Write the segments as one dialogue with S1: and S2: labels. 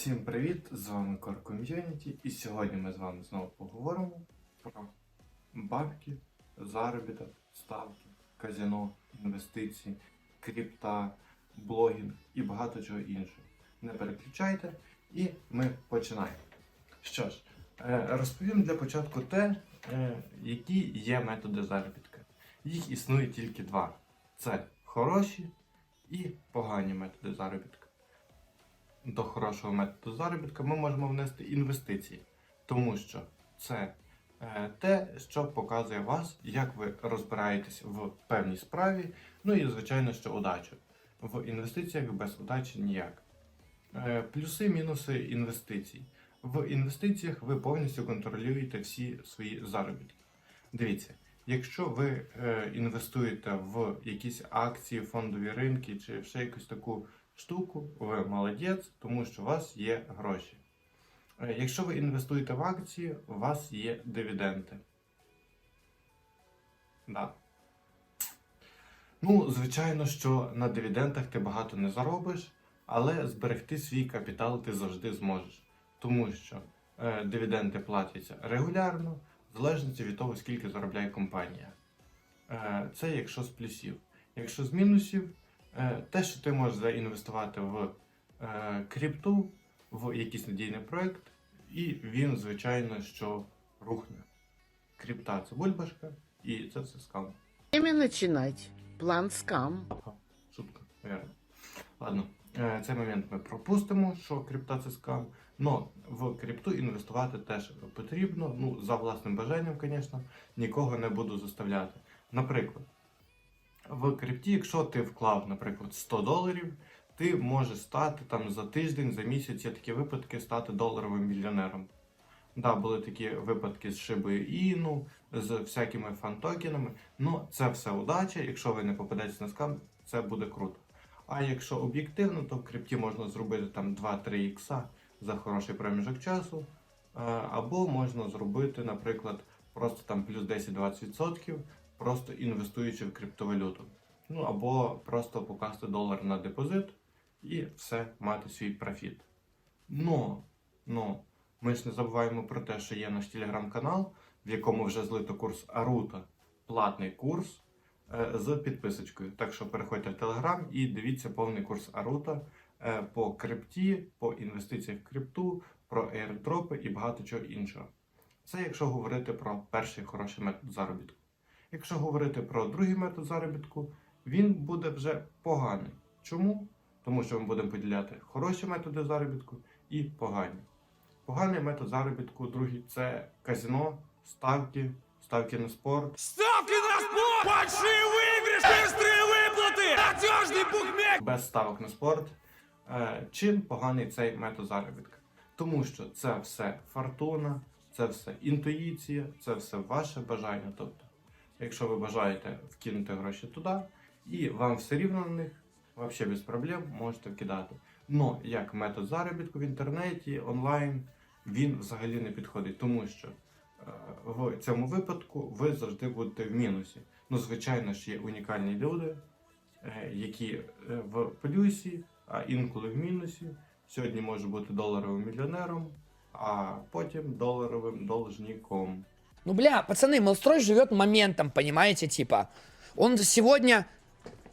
S1: Всім привіт! З вами Core Community і сьогодні ми з вами знову поговоримо про бабки, заробіток, ставки, казино, інвестиції, крипта, блогінг і багато чого іншого. Не переключайте і ми починаємо. Що ж, е, розповім для початку те, е, які є методи заробітку. Їх існує тільки два: це хороші і погані методи заробітку до хорошого методу заробітку ми можемо внести інвестиції, тому що це е, те, що показує вас, як ви розбираєтесь в певній справі, ну і звичайно, що удачу. В інвестиціях без удачі ніяк. Е, плюси, мінуси інвестицій. В інвестиціях ви повністю контролюєте всі свої заробітки. Дивіться, якщо ви е, інвестуєте в якісь акції, фондові ринки чи ще якусь таку штуку, ви молодець, тому що у вас є гроші. Е, Якщо ви інвестуєте в акції, у вас є дивіденди. Да. Ну, звичайно, що на дивідендах ти багато не заробиш, але зберегти свій капітал ти завжди зможеш. Тому що е, дивіденди платяться регулярно, в залежності від того, скільки заробляє компанія. Е, це якщо з плюсів. Якщо з мінусів, те, що ти можеш заінвестувати в е, крипту, в якийсь надійний проект, і він, звичайно, що рухне. Крипта це бульбашка, і це все скам.
S2: Время начинать. План скам.
S1: Шутка, вірно. Ладно, е, цей момент ми пропустимо, що крипта це скам. Но в крипту інвестувати теж потрібно. Ну, за власним бажанням, звісно, нікого не буду заставляти. Наприклад, в крипті, якщо ти вклав, наприклад, 100 доларів, ти можеш стати там за тиждень, за місяць, є такі випадки, стати доларовим мільйонером. Да, були такі випадки з шибою Іну, з всякими фантокенами. Ну, це все удача. Якщо ви не попадетесь на скам, це буде круто. А якщо об'єктивно, то в крипті можна зробити там 2-3 ікса за хороший проміжок часу. Е, Або можна зробити, наприклад, просто там плюс 10-20%, просто інвестуючи в криптовалюту. Ну або просто покласти долар на депозит і все мати свій профіт. Но, но ми ж не забуваємо про те, що є наш телеграм-канал, в якому вже злито курс Арута, платний курс е, з підписочкою. Так що переходьте в телеграм і дивіться повний курс Арута е, по крипті, по інвестиціях в крипту, про аірдропи і багато чого іншого. Це якщо говорити про перший хороший метод заробітку. Якщо говорити про другий метод заробітку, він буде вже поганий. Чому? Тому що ми будемо поділяти хороші методи заробітку і погані. Поганий метод заробітку, другий це казино, ставки, ставки на спорт.
S3: Ставки на спорт! Большие выигрыши! Быстрые выплаты! Надежный букмекер!
S1: без ставок на спорт. Е, Чим поганий цей метод заробітку? Тому що це все фортуна, це все інтуїція, це все ваше бажання. Тобто, якщо ви бажаєте вкинути гроші туди, і вам все рівно на них, взагалі без проблем можете вкидати. Но як метод заробітку в інтернеті, онлайн, він взагалі не підходить, тому що е, в цьому випадку ви завжди будете в мінусі. Ну, звичайно ж, є унікальні люди, е, які е, в плюсі, а інколи в мінусі. Сьогодні може бути доларовим мільйонером, а потім доларовим должником.
S4: Ну, бля, пацаны, Мелстрой живет моментом, понимаете, типа. Он сегодня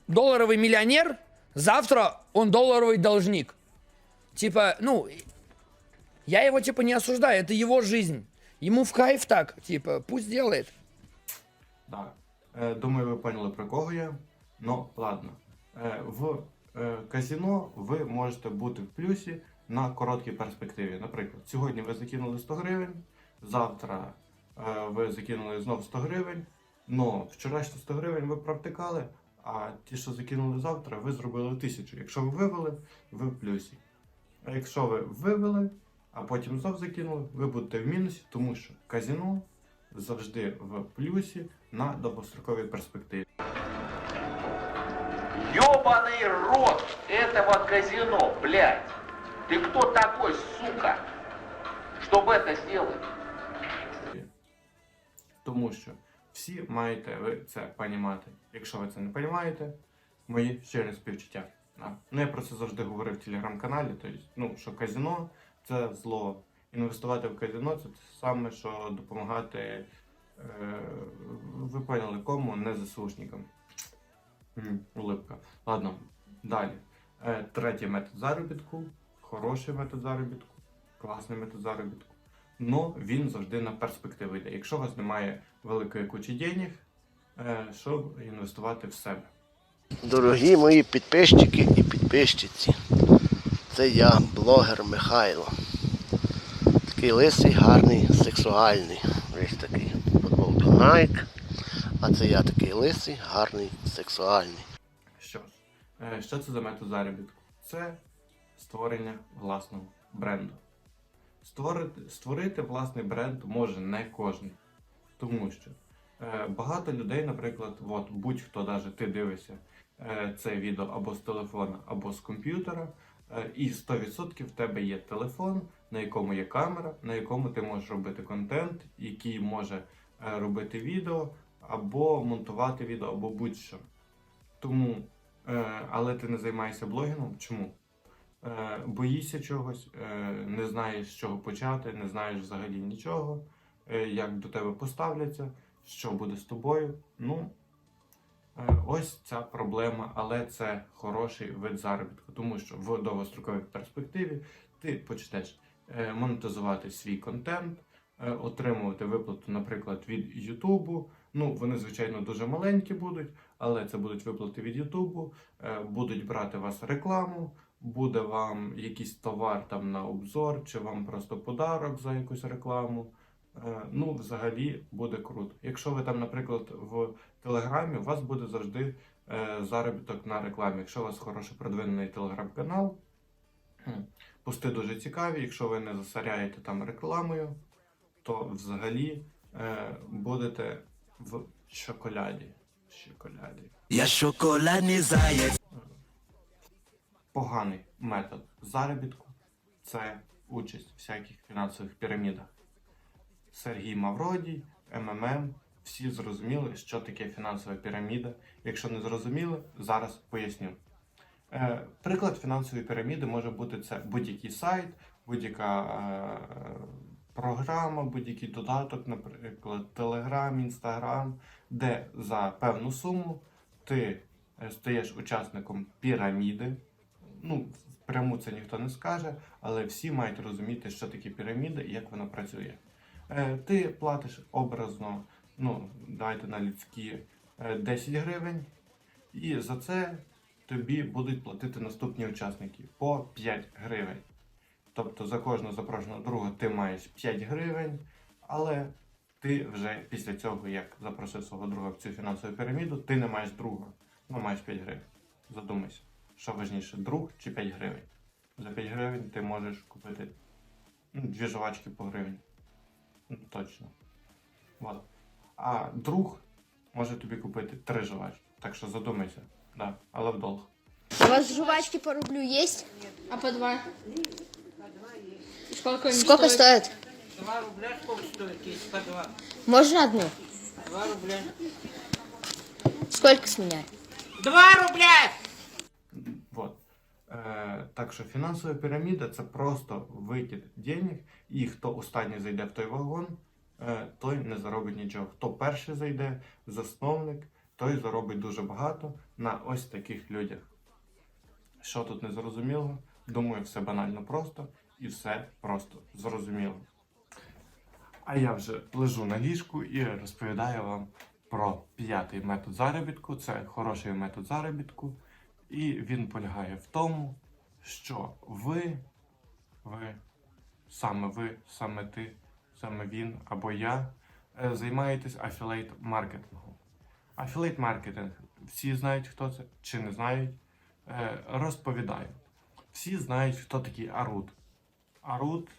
S4: долларовый миллионер, завтра он долларовый должник. Типа, ну, я его, типа, не осуждаю, это его жизнь. Ему в кайф так, типа, пусть делает.
S1: Так. Е, Думаю, ви поняли про кого я. Ну, ладно. Е, В е, казіно ви можете бути в плюсі на короткій перспективі. Наприклад, сьогодні ви закинули 100 гривень, завтра е, ви закинули знов 100 гривень. Но вчорашні 100 гривень ви провтикали, а ті, що закинули завтра, ви зробили 1000. Якщо ви вивели, ви в плюсі. А якщо ви вивели, а потім знов закинули, ви будете в мінусі, тому що казіно завжди в плюсі на довгостроковій перспективі.
S5: Ёбаный рот этого казино, блядь! Ты кто такой, сука, чтобы это сделать?
S1: Тому що всі маєте ви це понімати. Якщо ви це не розумієте, мої щирі співчуття. Ну, я про це завжди говорив в телеграм-каналі. Тобто, ну, що казино це зло. Інвестувати в казино це те саме, що допомагати, е, ви поняли кому, не ЗСУшникам. М, Улипка. Ладно, далі. Е, третій метод заробітку, хороший метод заробітку, класний метод заробітку. Но він завжди на перспективу йде. Якщо у вас немає великої кучі денег, е, щоб інвестувати в себе.
S6: Дорогі мої підписчики і підписчиці, це я, блогер Михайло. Такий лисий, гарний, сексуальний. Ось такий футболка Nike. А це я такий лисий, гарний, сексуальний.
S1: Що ж, е, що це за метод заробітку? Це створення власного бренду. Створити, створити власний бренд може не кожен. Тому що е, багато людей, наприклад, от, будь-хто, навіть ти дивишся е, це відео або з телефона, або з комп'ютера, е, і 100% в тебе є телефон, на якому є камера, на якому ти можеш робити контент, який може е, робити відео, або монтувати відео, або будь-що. Тому, е, але ти не займаєшся блогінгом. Чому? Е, боїшся чогось, е, не знаєш з чого почати, не знаєш взагалі нічого, е, як до тебе поставляться, що буде з тобою. Ну, ось ця проблема, але це хороший вид заробітку, тому що в довгостроковій перспективі ти почнеш монетизувати свій контент, отримувати виплату, наприклад, від Ютубу. Ну, вони, звичайно, дуже маленькі будуть, але це будуть виплати від Ютубу, будуть брати вас рекламу, буде вам якийсь товар там на обзор, чи вам просто подарок за якусь рекламу. Е, Ну, взагалі буде круто. Якщо ви там, наприклад, в Телеграмі, у вас буде завжди е, заробіток на рекламі. Якщо у вас хороший продвинений телеграм-канал, хм, пости дуже цікаві. Якщо ви не засоряєте там рекламою, то взагалі е, будете в шоколяді. Шоколяді.
S3: Я шоколадний заяць.
S1: Поганий метод заробітку це участь в всяких фінансових пірамідах. Сергій Мавродій, МММ, всі зрозуміли, що таке фінансова піраміда. Якщо не зрозуміли, зараз поясню. Е, приклад фінансової піраміди може бути це будь-який сайт, будь-яка е, програма, будь-який додаток, наприклад, Telegram, Instagram, де за певну суму ти е, стаєш учасником піраміди. Ну, прямо це ніхто не скаже, але всі мають розуміти, що таке піраміда і як вона працює. Е, ти платиш образно, ну, дайте на людські е, 10 гривень, і за це тобі будуть платити наступні учасники по 5 гривень. Тобто за кожного запрошеного друга ти маєш 5 гривень, але ти вже після цього, як запросив свого друга в цю фінансову піраміду, ти не маєш друга, ну маєш 5 гривень. Задумайся, що важніше, друг чи 5 гривень. За 5 гривень ти можеш купити ну, дві жвачки по гривень. Ну, точно. Вот. А друг може тобі купити три жвачки. Так що задумайся, да, але в долг.
S7: У вас жвачки по рублю есть?
S8: А по два? Сколько они
S7: Сколько
S8: стоят?
S7: стоит?
S9: Два рубля сколько стоит? Есть по два.
S7: Можно одну?
S9: Два рубля.
S7: Сколько с меня?
S9: Два рубля!
S1: Е, так що фінансова піраміда це просто викид денег, і хто останній зайде в той вагон, е, той не заробить нічого. Хто перший зайде, засновник, той заробить дуже багато на ось таких людях. Що тут не зрозуміло? Думаю, все банально просто і все просто зрозуміло. А я вже лежу на ліжку і розповідаю вам про п'ятий метод заробітку. Це хороший метод заробітку. І він полягає в тому, що ви, ви, саме ви, саме ти, саме він або я е, займаєтесь афілейт маркетингом. Афілейт маркетинг, всі знають, хто це чи не знають. Е, Розповідаю. Всі знають, хто такий Арут. Арут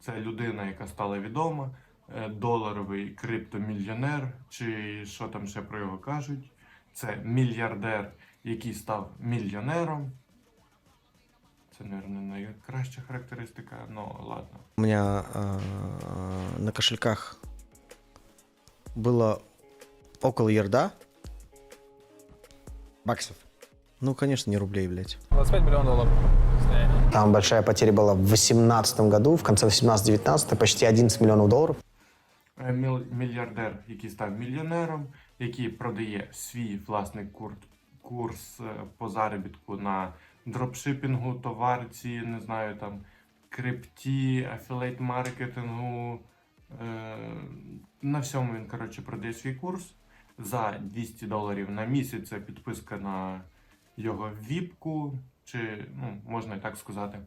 S1: це людина, яка стала відома, е, доларовий криптомільйонер, чи що там ще про його кажуть. Це мільярдер, який став мільйонером. Це, мабуть, не найкраща характеристика, ну ладно.
S10: У меня э, на кошельках было около ярда баксов. Ну, конечно, не рублей, блядь.
S3: 25 миллионов долларов.
S8: Там большая потеря была в 2018 году, в конце 18-19, почти 11 миллионов долларов.
S1: Е, міл- мільярдер, який став мільйонером, який продає свій власний курс, курс е, по заробітку на дропшипінгу, товарці, не знаю, там крипті, афілейт маркетингу. Е, на всьому він, коротше, продає свій курс за 200 доларів на місяць. Це підписка на його віпку, чи ну, можна і так сказати,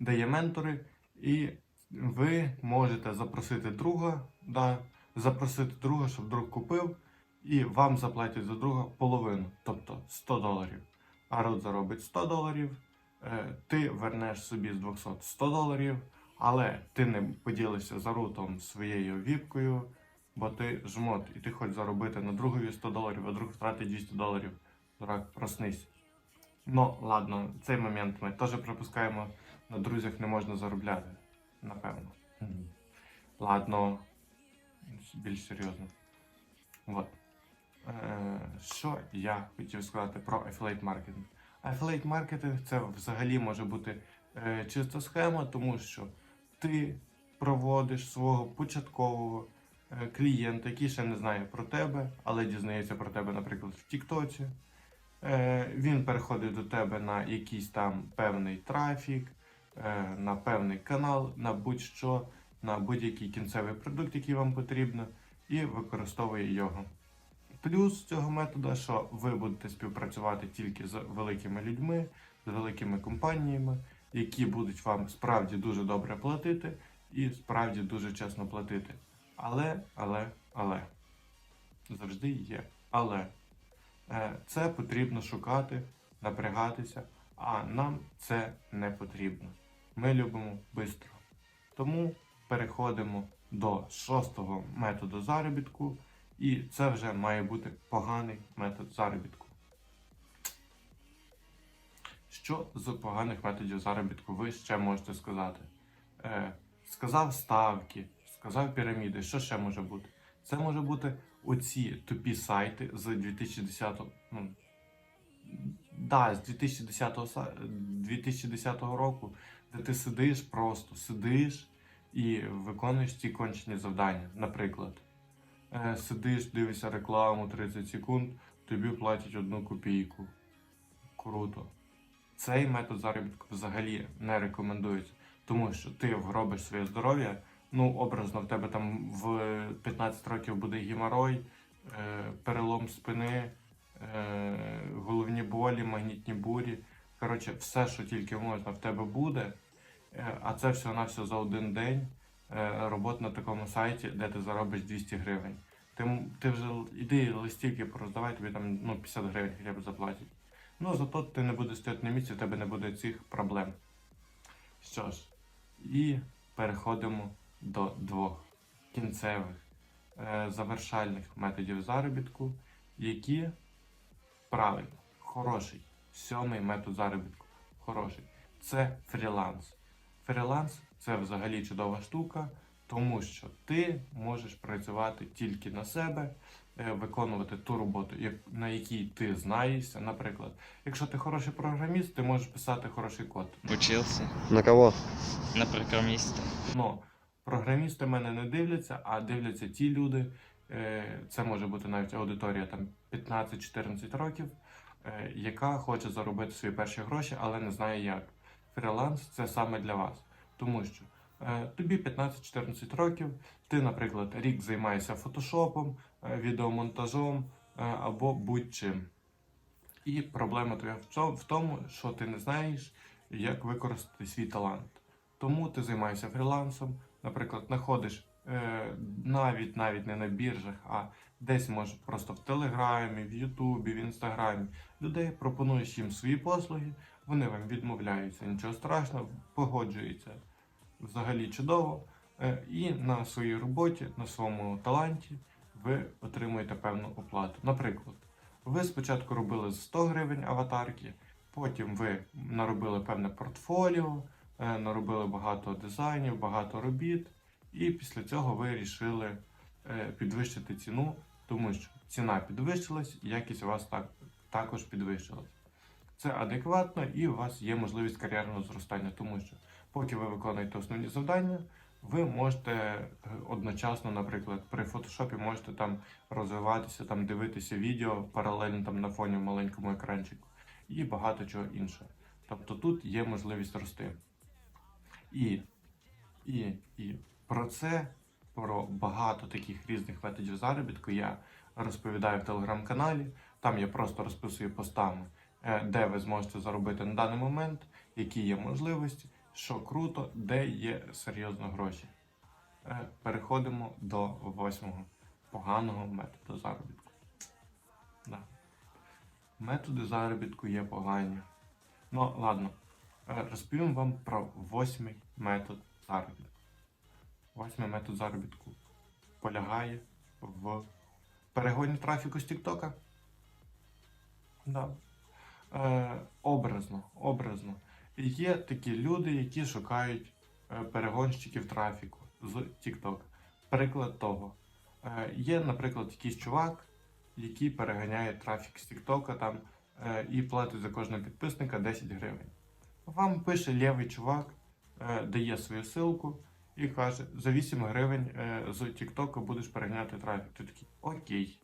S1: дає ментори. І ви можете запросити друга, да, запросити друга, щоб друг купив, і вам заплатять за друга половину, тобто 100 доларів. А Рут заробить 100 доларів, е, ти вернеш собі з 200 100 доларів, але ти не поділишся за рутом своєю віпкою, бо ти жмот, і ти хочеш заробити на другові 100 доларів, а друг втратить 200 доларів. Дурак, проснись. Ну, ладно, цей момент ми теж пропускаємо. На друзях не можна заробляти, напевно. Ладно, більш серйозно. От. Е, що я хотів сказати про affiliate маркетинг? Affiliate маркетинг це взагалі може бути е, чиста схема, тому що ти проводиш свого початкового е, клієнта, який ще не знає про тебе, але дізнається про тебе, наприклад, в Тіктоці. Він переходить до тебе на якийсь там певний трафік, на певний канал, на будь-що, на будь-який кінцевий продукт, який вам потрібно, і використовує його. Плюс цього методу, що ви будете співпрацювати тільки з великими людьми, з великими компаніями, які будуть вам справді дуже добре платити і справді дуже чесно платити. Але, але, але завжди є. Але Е, це потрібно шукати, напрягатися, а нам це не потрібно. Ми любимо швидко. Тому переходимо до шостого методу заробітку, і це вже має бути поганий метод заробітку. Що з поганих методів заробітку ви ще можете сказати? Е, сказав ставки, сказав піраміди. Що ще може бути? Це може бути оці тупі сайти з 2010 ну, да, з 2010, са- 2010 року, де ти сидиш просто, сидиш і виконуєш ці кончені завдання. Наприклад, сидиш, дивишся рекламу 30 секунд, тобі платять одну копійку. Круто. Цей метод заробітку взагалі не рекомендується, тому що ти вгробиш своє здоров'я. Ну, образно, в тебе там в 15 років буде геморой, е, перелом спини, е, головні болі, магнітні бурі. Коротше, все, що тільки можна, в тебе буде. Е, а це все на все за один день е, робота на такому сайті, де ти заробиш 200 гривень. Ти, ти вже іди листівки пороздавай, тобі там ну, 50 гривень хоча б заплатять. Ну, зато ти не будеш стояти на місці, в тебе не буде цих проблем. Що ж, і переходимо до двох кінцевих е, завершальних методів заробітку, які правильно, хороший, сьомий метод заробітку, хороший. Це фріланс. Фріланс це взагалі чудова штука, тому що ти можеш працювати тільки на себе, е, виконувати ту роботу, на якій ти знаєшся. Наприклад, якщо ти хороший програміст, ти можеш писати хороший код.
S9: Учился
S10: На кого?
S9: на программиста.
S1: Но програмісти мене не дивляться, а дивляться ті люди. е, Це може бути навіть аудиторія там 15-14 років, е, яка хоче заробити свої перші гроші, але не знає як. Фріланс це саме для вас. Тому що е, тобі 15-14 років, ти, наприклад, рік займаєшся фотошопом, е, відеомонтажом е, або будь-чим. І проблема твоя в тому, що ти не знаєш, як використати свій талант. Тому ти займаєшся фрілансом, наприклад, знаходиш е, навіть навіть не на біржах, а десь може просто в Телеграмі, в Ютубі, в Інстаграмі людей, пропонуєш їм свої послуги, вони вам відмовляються, нічого страшного, погоджуються взагалі чудово. Е, і на своїй роботі, на своєму таланті ви отримуєте певну оплату. Наприклад, ви спочатку робили за 100 гривень аватарки, потім ви наробили певне портфоліо, е, наробили багато дизайнів, багато робіт, і після цього ви вирішили е, підвищити ціну, тому що ціна підвищилась, якість у вас так також підвищилась. Це адекватно і у вас є можливість кар'єрного зростання, тому що поки ви виконуєте основні завдання, ви можете е, одночасно, наприклад, при фотошопі можете там розвиватися, там дивитися відео паралельно там на фоні в маленькому екранчику і багато чого іншого. Тобто тут є можливість рости. І, і, і про це, про багато таких різних методів заробітку я розповідаю в телеграм-каналі. Там я просто розписую постами, е, де ви зможете заробити на даний момент, які є можливості, що круто, де є серйозно гроші. Е, Переходимо до восьмого поганого методу заробітку. Да. Методи заробітку є погані. Ну, ладно. Е, Розповім вам про восьмий метод заробітку. Восьмий метод заробітку полягає в перегоні трафіку з Тіктока. Да. Е, образно, образно. Є такі люди, які шукають е, перегонщиків трафіку з TikTok. Приклад того. Е, є, наприклад, якийсь чувак, який переганяє трафік з TikTok там, е, і платить за кожного підписника 10 гривень. Вам пише лівий чувак, дає свою ссылку і каже: за 8 гривень з TikTok будеш переганяти трафік. Ти такий, окей.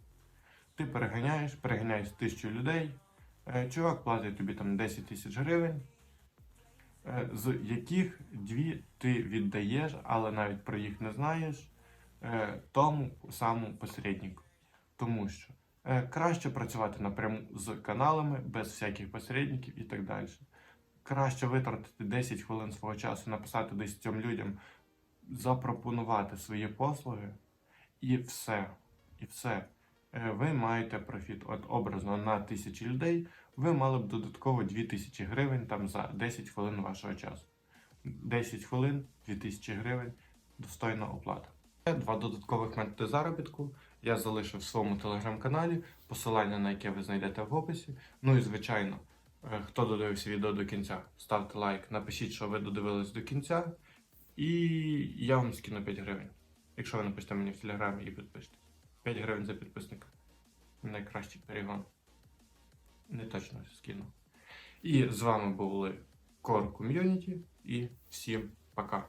S1: Ти переганяєш, переганяєш тисячу людей. Чувак платить тобі там 10 тисяч гривень, з яких дві ти віддаєш, але навіть про їх не знаєш е, тому самому посереднику. Тому що е, краще працювати напряму з каналами, без всяких посередників і так далі. Краще витратити 10 хвилин свого часу, написати 10 людям, запропонувати свої послуги, і все. І все. Е, Ви маєте профіт. От образно на тисячі людей ви мали б додатково 2000 гривень там за 10 хвилин вашого часу. 10 хвилин, 2000 гривень, достойна оплата. Два додаткових методи заробітку я залишив в своєму телеграм-каналі, посилання на яке ви знайдете в описі. Ну і звичайно, е, хто додивився відео до кінця, ставте лайк, напишіть, що ви додивились до кінця, і я вам скину 5 гривень. Якщо ви напишете мені в телеграмі і підпишете. 5 гривень за підписника. Найкращий перегон. Не точно скину. І з вами були Core Community і всім пока.